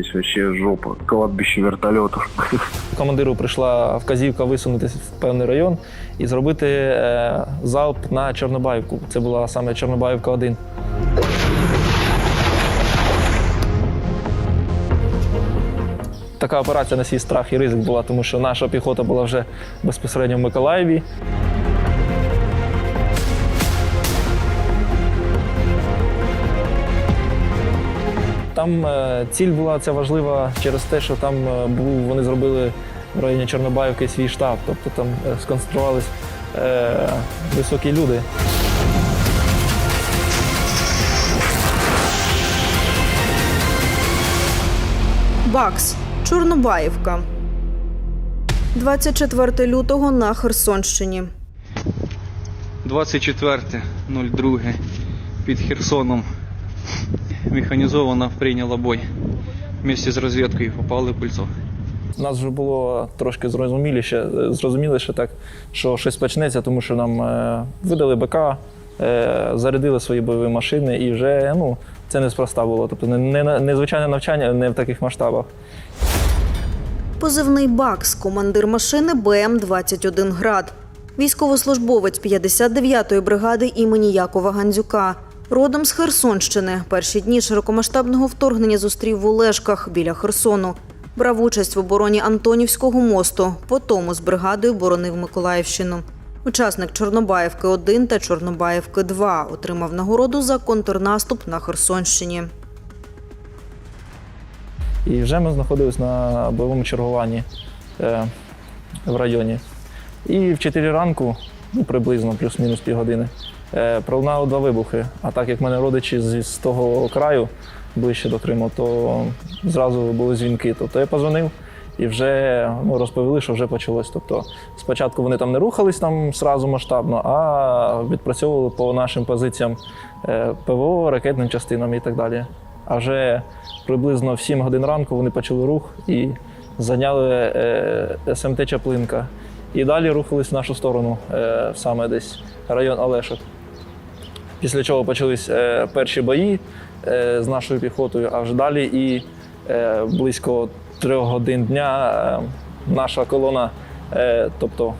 здесь вообще жопа, кладбище вертолетов. Командиру прийшла вказівка висунутися в певний район і зробити е, залп на Чорнобаївку. Це була саме Чорнобаївка 1. Така операція на свій страх і ризик була, тому що наша піхота була вже безпосередньо в Миколаєві. Там е, ціль була ця важлива через те, що там е, був, вони зробили в районі Чорнобаївки свій штаб, тобто там е, сконцентрувались е, високі люди. Бакс. Чорнобаївка. 24 лютого на Херсонщині. 24.02 під Херсоном механізована прийняла бой. Вместе з розвідкою попали в пульцо. Нас вже було трошки зрозуміліше, зрозуміліше так, що щось почнеться, тому що нам е, видали БК, е, зарядили свої бойові машини, і вже ну, це неспроста було. Тобто не, не, не навчання, не в таких масштабах. Позивний Бакс, командир машини БМ-21 Град. Військовослужбовець 59-ї бригади імені Якова Гандзюка. Родом з Херсонщини. Перші дні широкомасштабного вторгнення зустрів в Олешках біля Херсону. Брав участь в обороні Антонівського мосту. Потому з бригадою боронив Миколаївщину. Учасник Чорнобаївки 1 та Чорнобаївки 2 отримав нагороду за контрнаступ на Херсонщині. І вже ми знаходились на бойовому чергуванні е, в районі. І в 4 ранку, ну приблизно плюс-мінус півгодини, е, пролунали два вибухи. А так як в мене родичі з, того краю ближче до Криму, то зразу були дзвінки. Тобто я позвонив і вже ну, розповіли, що вже почалось. Тобто спочатку вони там не рухались там зразу масштабно, а відпрацьовували по нашим позиціям е, ПВО, ракетним частинам і так далі. А вже приблизно в 7 годин ранку вони почали рух і зайняли е, СМТ Чаплинка. І далі рухались в нашу сторону, е, саме десь район Олешок. Після чого почались е, перші бої е, з нашою піхотою, а вже далі і е, близько трьох годин дня наша колона, тобто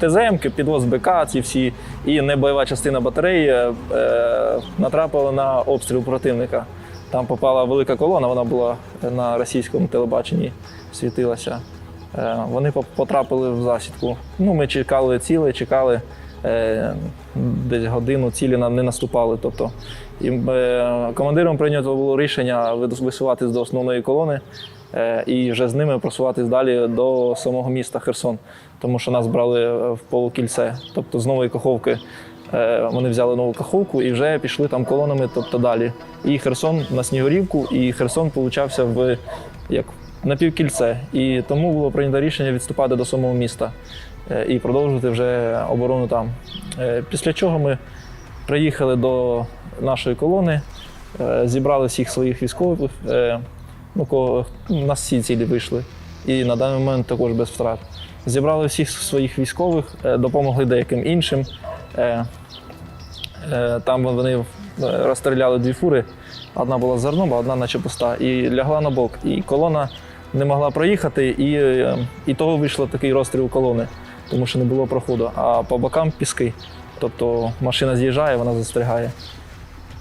ТЗМки, підвоз БК, ці всі, і небойова частина батареї натрапила на обстріл противника. Там попала велика колона, вона була на російському телебаченні, світилася. Вони потрапили в засідку. Ну, ми чекали ціле, чекали десь годину, цілі на- не наступали. Тобто, і, е, командиром прийнято було рішення вис- висуватись до основної колони е, і вже з ними просуватись далі до самого міста Херсон, тому що нас брали е, в полукільце, тобто з нової каховки. Е, Вони взяли нову каховку і вже пішли там колонами, тобто далі. І Херсон на Снігурівку, і Херсон получався в як напівкільце. І тому було прийнято рішення відступати до самого міста е, і продовжувати вже оборону там. Е, Після чого ми приїхали до нашої колони, е, зібрали всіх своїх військових. е, Ну, кого нас всі цілі вийшли. І на даний момент також без втрат. Зібрали всіх своїх військових, е, допомогли деяким іншим. Е, Е, Там вони е, розстріляли дві фури. Одна була зерном, а одна наче пуста. І лягла на бок. І колона не могла проїхати, і, е, і того вийшло такий розстріл колони, тому що не було проходу. А по бокам піски. Тобто машина з'їжджає, вона застрягає.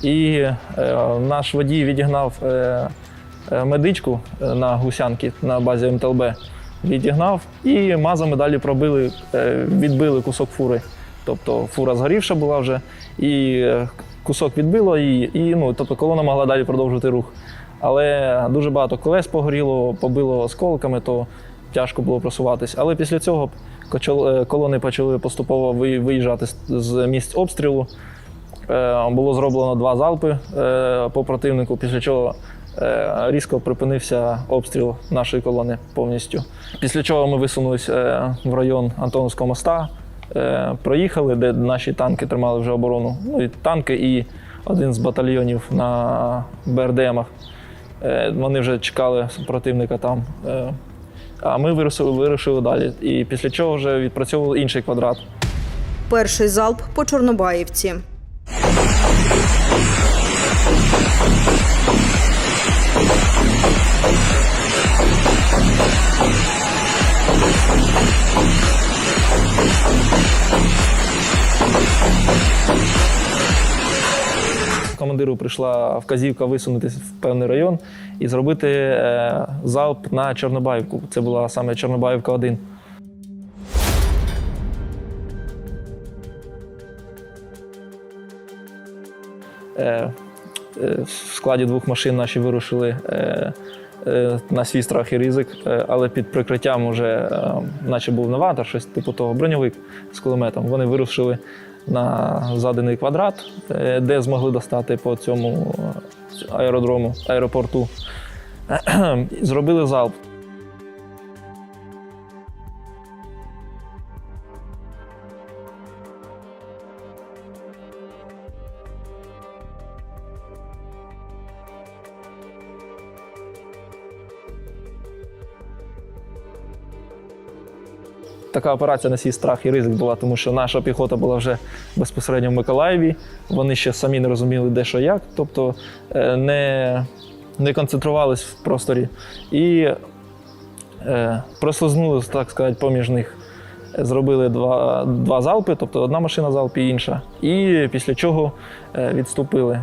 І е, наш водій відігнав е, е, медичку е, на гусянки на базі МТЛБ. Відігнав і мазами далі пробили, е, відбили кусок фури. Тобто фура згорівша була вже, і кусок відбило, і, і ну, тобто колона могла далі продовжити рух. Але дуже багато колес погоріло, побило осколками, то тяжко було просуватись. Але після цього колони почали поступово виїжджати з- місць обстрілу. Е, Було зроблено два залпи е, по противнику, після чого е, різко припинився обстріл нашої колони повністю. Після чого ми висунулися е, в район Антоновського моста, е, проїхали, де наші танки тримали вже оборону. Ну і танки, і один з батальйонів на БРДМах. Е, Вони вже чекали противника там. А ми вирушили, вирушили далі. І після чого вже відпрацьовували інший квадрат. Перший залп по Чорнобаївці. Командиру прийшла вказівка висунутися в певний район і зробити е, залп на Чорнобаївку. Це була саме Чорнобаївка 1. Е, е, в складі двох машин наші вирушили на свій страх і ризик, але під прикриттям вже, е, наче був новатор, щось типу того, броньовик з кулеметом. Вони вирушили на заданий квадрат, е, де змогли достати по цьому е, аеродрому, аеропорту. Зробили залп. Така операція на свій страх і ризик була, тому що наша піхота була вже безпосередньо в Миколаєві. Вони ще самі не розуміли, де що як, тобто е, не, не концентрувались в просторі. І е, прослизнули, так сказати, поміж них. Зробили два, два залпи, тобто одна машина залп і інша. І після чого е, відступили.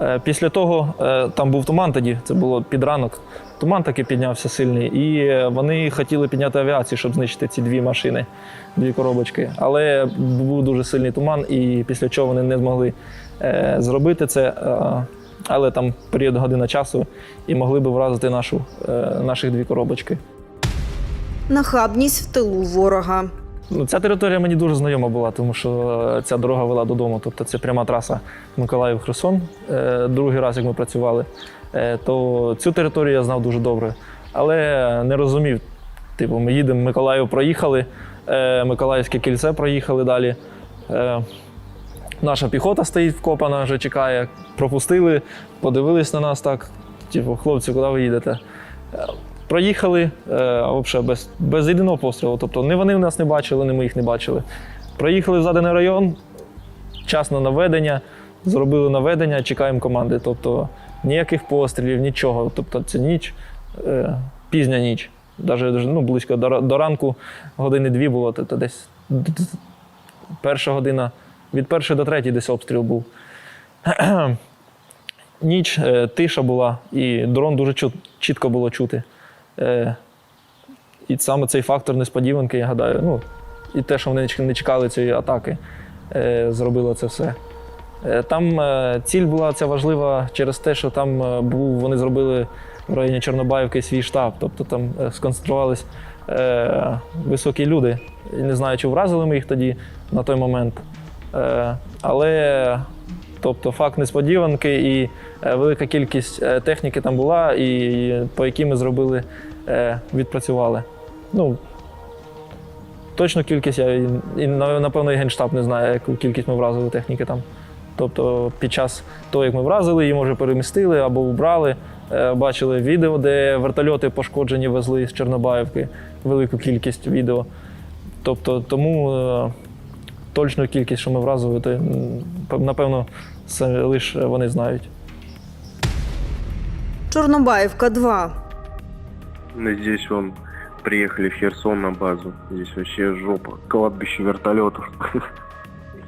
Е, Після того е, там був туман тоді, це було під ранок. Туман таки піднявся сильний, і е, вони хотіли підняти авіацію, щоб знищити ці дві машини, дві коробочки. Але був дуже сильний туман, і після чого вони не змогли зробити це. Але там період година часу і могли би вразити нашу, наших дві коробочки. Нахабність в тилу ворога. Ну, ця територія мені дуже знайома була, тому що е, ця дорога вела додому. Тобто це пряма траса Миколаїв-Херсон. Е, Другий раз, як ми працювали, Е, то цю територію я знав дуже добре. Але не розумів. Типу, ми їдемо, Миколаїв проїхали, Миколаївське кільце проїхали далі. Наша піхота стоїть вкопана, вже чекає. Пропустили, подивились на нас так. Типу, хлопці, куди ви їдете? Проїхали е, взагалі без, без єдиного пострілу. Тобто ні вони нас не бачили, ні ми їх не бачили. Проїхали в заданий район, час на наведення, зробили наведення, чекаємо команди. Тобто ніяких пострілів, нічого. Тобто це ніч, е, пізня ніч. Навіть ну, близько до, ранку години дві було, тобто десь перша година, від першої до третьої десь обстріл був. Ніч, е, тиша була, і дрон дуже чітко було чути. Е, і саме цей фактор несподіванки, я гадаю, ну, і те, що вони не чекали цієї атаки, е, зробило це все. Е, Там ціль була ця важлива через те, що там був, вони зробили в районі Чорнобаївки свій штаб, тобто там е, сконцентрувались високі люди. І Не знаю, чи вразили ми їх тоді на той момент. Але тобто, факт несподіванки і велика кількість техніки там була, і по якій ми зробили, відпрацювали. Ну, точну кількість я і, і напевно і генштаб не знає, яку кількість ми вразили техніки там. Тобто під час того, як ми вразили, її може перемістили або убрали. Е, Бачили відео, де вертольоти пошкоджені везли з Чорнобаївки, велику кількість відео. Тобто, тому е, точну кількість, що ми вразили, то, напевно, це лише вони знають. Чорнобаївка 2. Ну, Здесь вон приехали в Херсон на базу. Здесь вообще жопа. Кладбище вертолетов.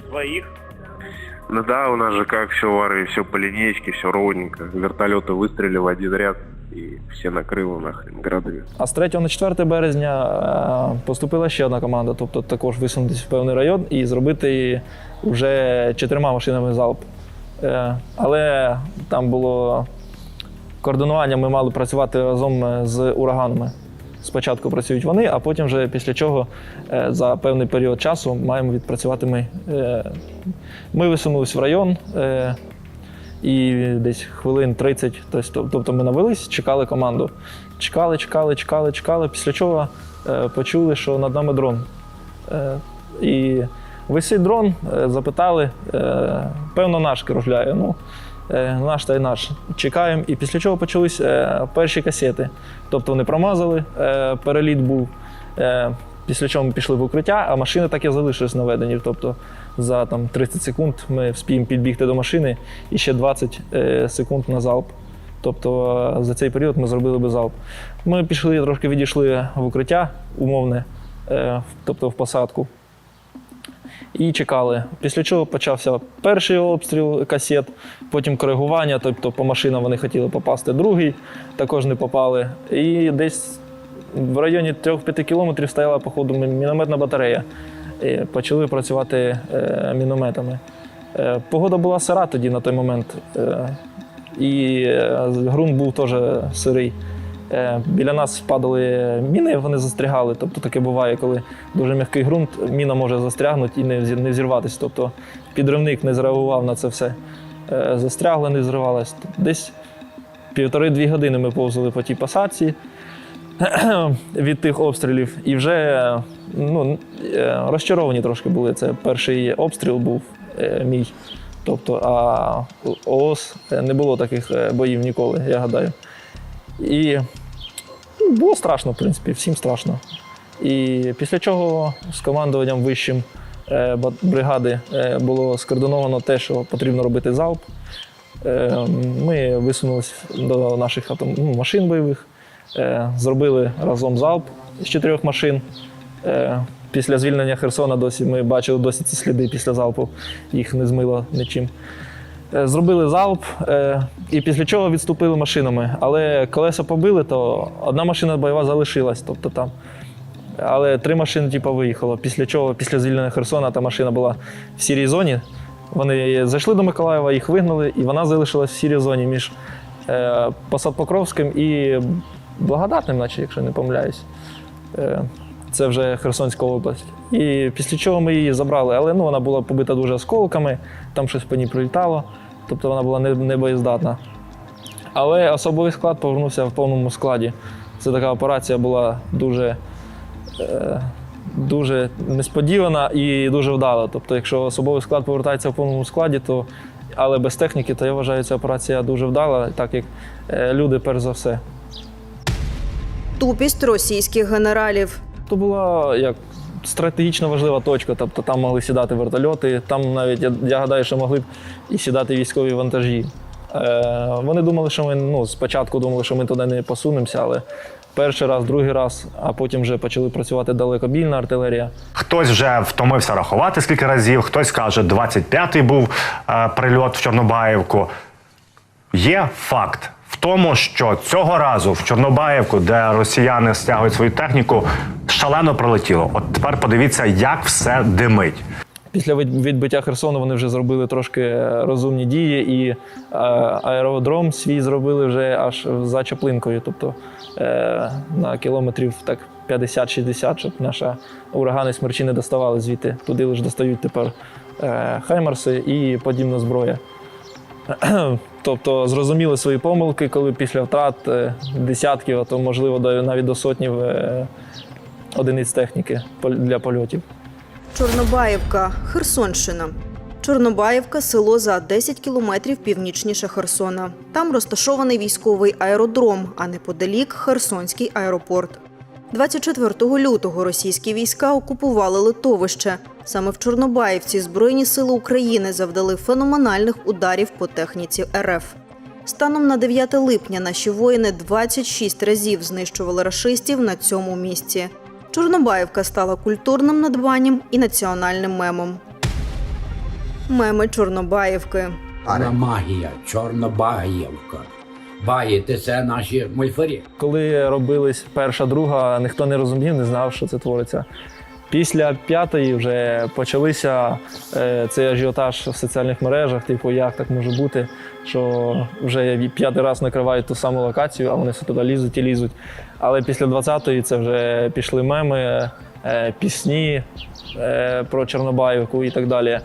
Своих? Ну да, у нас же как все вары, все по линеечке, все ровненько. Вертолеты выстрелили в один ряд и все накрыло нахрен градами. А з 3 на 4 березня е, поступила ще одна команда, тобто також висунутися в певний район і зробити вже чотирма машинами залп. Е, Але там було координування, ми мали працювати разом е, з ураганами. Спочатку працюють вони, а потім вже після чого е, за певний період часу маємо відпрацювати ми. Е, Ми висунулись в район. і десь хвилин 30, тобто, тобто ми навелись, чекали команду. Чекали, чекали, чекали, чекали. Після чого почули, що над нами дрон. І висить дрон, запитали, певно, наш кружляє. Ну, наш та й наш. Чекаємо. І після чого почались е, перші касети. Тобто вони промазали, е, переліт був. Е, після чого ми пішли в укриття, а машини так і залишились наведені. Тобто за там, 30 секунд ми вспіємо підбігти до машини і ще 20 е, секунд на залп. Тобто е, за цей період ми зробили би залп. Ми пішли, трошки відійшли в укриття умовне, е, тобто в посадку. І чекали. Після чого почався перший обстріл касет, потім коригування, тобто по машинам вони хотіли попасти, другий також не попали. І десь в районі 3-5 кілометрів стояла, походу, мі- мінометна батарея. І почали працювати е, мінометами. Е, погода була сира тоді на той момент, е, і е, ґрунт був теж сирий. Е, біля нас падали міни, вони застрягали. Тобто таке буває, коли дуже м'який ґрунт, міна може застрягнути і не взірватися. Тобто підривник не зреагував на це все. Е, застрягла, не зривалась. Десь півтори-дві години ми повзали по тій посадці від тих обстрілів. І вже ну, е, розчаровані трошки були. Це перший обстріл був мій. Тобто, а ООС не було таких боїв ніколи, я гадаю. І ну, було страшно, в принципі, всім страшно. І після чого з командуванням вищим е, бригади е, було скоординовано те, що потрібно робити залп. Е, Ми висунулися до наших ну, машин бойових, зробили разом залп з чотирьох машин. Після звільнення Херсона досі ми бачили досі ці сліди після залпу, їх не змило нічим. Е, Зробили залп е, і після чого відступили машинами. Але колеса побили, то одна машина бойова залишилась. Тобто там. Але три машини типу, виїхало. Після чого, після звільнення Херсона, та машина була в сірій зоні. Вони зайшли до Миколаєва, їх вигнали, і вона залишилась в сірій зоні між е, Посад Покровським і Благодатним, наче, якщо не помиляюсь. Е, це вже Херсонська область. І після чого ми її забрали. Але ну, вона була побита дуже осколками, там щось по ній прилітало, тобто вона була не, не боєздатна. Але особовий склад повернувся в повному складі. Це така операція була дуже, е, дуже несподівана і дуже вдала. Тобто, якщо особовий склад повертається в повному складі, то але без техніки, то я вважаю, ця операція дуже вдала, так як е, люди перш за все. Тупість російських генералів. То була як стратегічно важлива точка. Тобто там могли сідати вертольоти, там навіть я, я гадаю, що могли б і сідати військові вантажі. Е, вони думали, що ми ну, спочатку думали, що ми туди не посунемося, але перший раз, другий раз, а потім вже почали працювати далекобільна артилерія. Хтось вже втомився рахувати скільки разів, хтось каже, 25-й був е, прильот в Чорнобаївку. Є факт тому, що цього разу в Чорнобаївку, де росіяни стягують свою техніку, шалено прилетіло. От тепер подивіться, як все димить. Після відбиття Херсону вони вже зробили трошки е, розумні дії, і е, аеродром свій зробили вже аж за Чаплинкою, тобто е, на кілометрів так 50-60, щоб наші урагани смерчі не доставали звідти. Туди лише достають тепер е, хаймарси і подібна зброя. Тобто зрозуміли свої помилки, коли після втрат е, десятків, а то можливо навіть до сотнів е, одиниць техніки для польотів. Чорнобаївка, Херсонщина. Чорнобаївка село за 10 кілометрів північніше Херсона. Там розташований військовий аеродром, а неподалік Херсонський аеропорт. 24 лютого російські війська окупували литовище. Саме в Чорнобаївці Збройні сили України завдали феноменальних ударів по техніці РФ. Станом на 9 липня наші воїни 26 разів знищували рашистів на цьому місці. Чорнобаївка стала культурним надбанням і національним мемом. Меми Чорнобаївки. Магія, чорна Багіти це наші мольфарі. Коли робились перша, друга, ніхто не розумів, не знав, що це твориться. Після п'ятої вже почалися е, цей ажіотаж в соціальних мережах, типу, як так може бути, що вже п'ятий раз накривають ту саму локацію, а вони все туди лізуть і лізуть. Але після 20-ї це вже пішли меми, е, пісні е, про Чорнобаївку і так далі.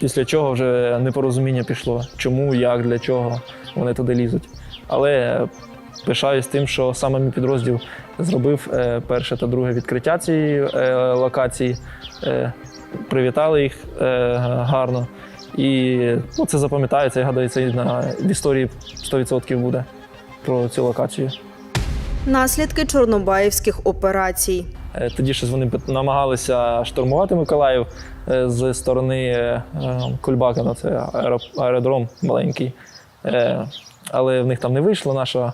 Після чого вже непорозуміння пішло, чому, як, для чого вони туди лізуть. Але пишаюсь тим, що саме мій підрозділ зробив е, перше та друге відкриття цієї е, локації, е, привітали їх гарно. І ну, це запам'ятається, я гадаю, це на в історії 100% буде про цю локацію. Наслідки чорнобаївських операцій. Е, Тоді щось вони намагалися штурмувати Миколаїв е, з сторони е, е, це аеродром маленький. Але в них там не вийшло. Наша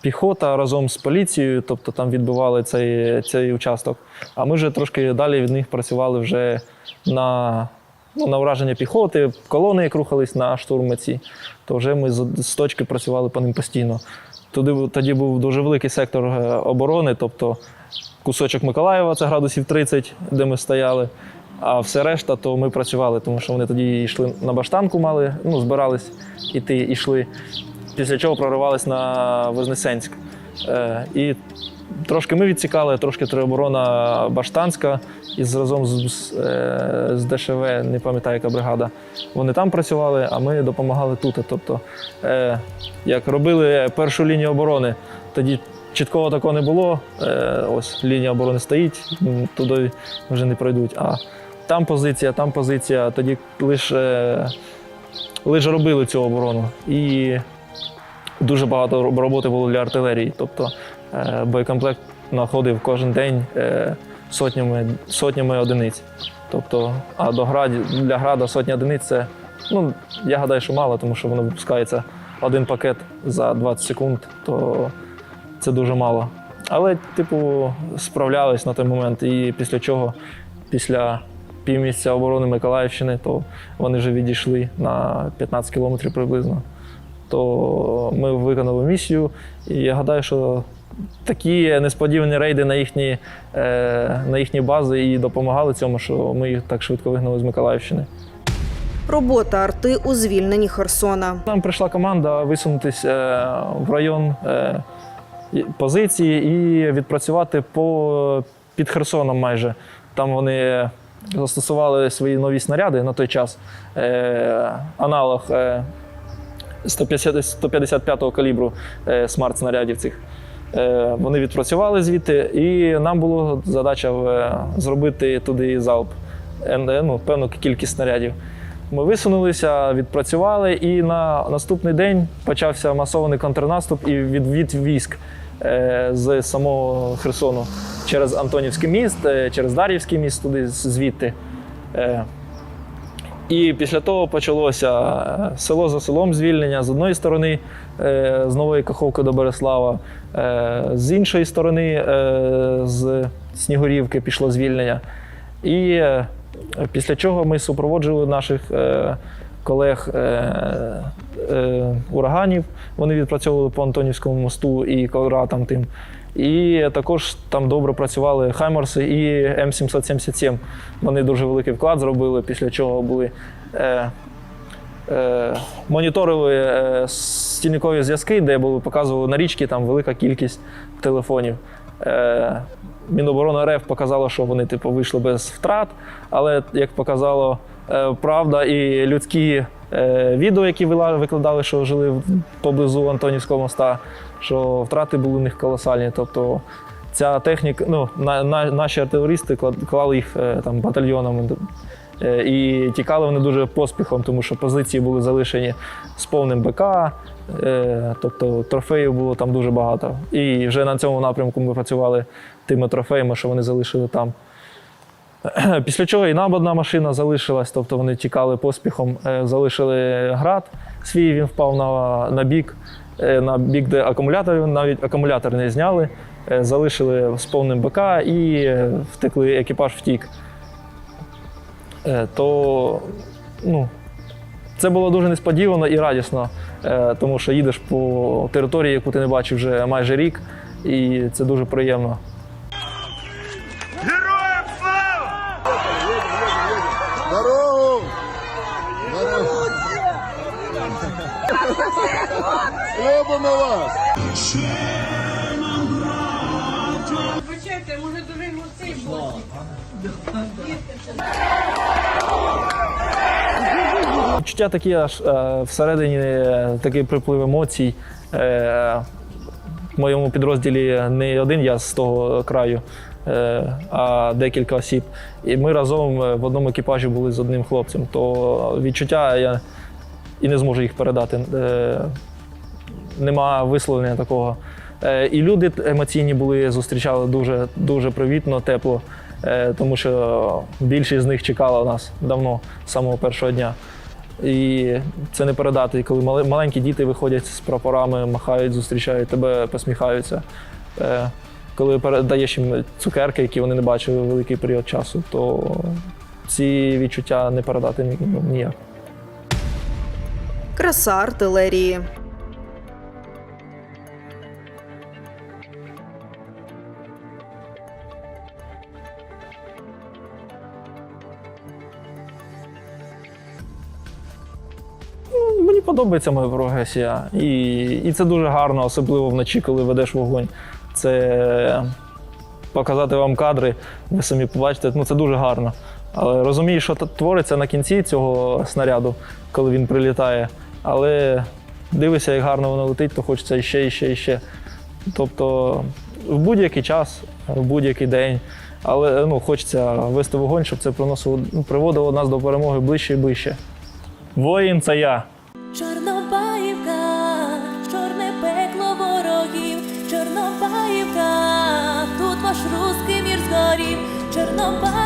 піхота разом з поліцією, тобто там відбивали цей, цей участок. А ми вже трошки далі від них працювали вже на, ну, на враження піхоти, колони, як рухались на штурмиці, то вже ми з, точки працювали по ним постійно. Туди, тоді був дуже великий сектор оборони, тобто кусочок Миколаєва, це градусів 30, де ми стояли. А все решта, то ми працювали, тому що вони тоді йшли на баштанку, мали, ну, збирались іти, йшли. Після чого проривались на Вознесенськ. Е, і трошки ми відсікали, трошки тероборона Баштанська із разом з, з, е, з ДШВ, не пам'ятаю, яка бригада. Вони там працювали, а ми допомагали тут. Тобто, е, як робили першу лінію оборони, тоді чіткого такого не було. Е, ось лінія оборони стоїть, туди вже не пройдуть. А там позиція, там позиція, тоді лише, е, лише робили цю оборону. І дуже багато роботи було для артилерії. Тобто е, боєкомплект знаходив кожен день сотнями, сотнями одиниць. Тобто, а до граді, для града сотня одиниць це, ну, я гадаю, що мало, тому що воно випускається один пакет за 20 секунд, то це дуже мало. Але, типу, справлялись на той момент. І після чого, після півмісяця оборони Миколаївщини, то вони вже відійшли на 15 кілометрів приблизно то ми виконали місію. І я гадаю, що такі несподівані рейди на їхні, е, на їхні бази і допомагали цьому, що ми їх так швидко вигнали з Миколаївщини. Робота арти у звільненні Херсона. Нам прийшла команда висунутися е, в район е, позиції і відпрацювати по під Херсоном майже. Там вони застосували свої нові снаряди на той час. Е, аналог е, 155-го калібру е, смарт-снарядів цих. Е, вони відпрацювали звідти, і нам було задача е, зробити туди залп, ну, певну кількість снарядів. Ми висунулися, відпрацювали, і на наступний день почався масований контрнаступ і відвід військ е, з самого Херсону через Антонівський міст, е, через Дар'ївський міст, туди звідти. Е, І після того почалося село за селом звільнення з одної сторони, з Нової Каховки до Береслава, з іншої сторони, з Снігурівки пішло звільнення. І після чого ми супроводжували наших е, колег е, е, ураганів. Вони відпрацьовували по Антонівському мосту і Колоратам тим. І також там добре працювали Хаймарси і М777. Вони дуже великий вклад зробили, після чого були. Е, е, моніторили стільникові зв'язки, де були показували на річці там велика кількість телефонів. Е, Міноборони РФ показало, що вони типу, вийшли без втрат, але як показало е, правда і людські е, відео, які викладали, що жили поблизу Антонівського моста, що втрати були у них колосальні. Тобто ця техніка, ну, на, на, наші артилерісти клали їх е, там батальйонами. І тікали вони дуже поспіхом, тому що позиції були залишені з повним БК, тобто трофеїв було там дуже багато. І вже на цьому напрямку ми працювали тими трофеями, що вони залишили там. Після чого і нам одна машина залишилась, тобто вони тікали поспіхом, е, залишили град свій, він впав на, на бік, е, на бік, де акумулятор, навіть акумулятор не зняли, е, залишили з повним БК і е, втекли, екіпаж втік. Е, То ну, це було дуже несподівано і радісно, е, тому що їдеш по території, яку ти не бачив вже майже рік, і це дуже приємно. Героям слава! Здорово! Любимо вас! Вибачайте, може дуже емоцій було. Відчуття такі аж е, всередині е, такий приплив емоцій. Е, в моєму підрозділі не один я з того краю, е, а декілька осіб. І ми разом е, в одному екіпажі були з одним хлопцем. То відчуття я і не зможу їх передати. Е, нема висловлення такого. Е, і люди емоційні були, зустрічали дуже, дуже привітно, тепло, е, тому що більшість з них чекала нас давно, з самого першого дня. І це не передати, коли маленькі діти виходять з прапорами, махають, зустрічають тебе, посміхаються. Е, Коли передаєш їм цукерки, які вони не бачили великий період часу, то ці відчуття не передати ніяк. Краса артилерії. Подобається моя прогресія. І, і це дуже гарно, особливо вночі, коли ведеш вогонь. Це показати вам кадри, ви самі побачите, ну це дуже гарно. Але розумієш, що твориться на кінці цього снаряду, коли він прилітає. Але дивишся, як гарно воно летить, то хочеться іще, іще, іще. Тобто в будь-який час, в будь-який день. Але ну, хочеться вести вогонь, щоб це приносило, ну, приводило нас до перемоги ближче і ближче. Воїн це я. Тут ваш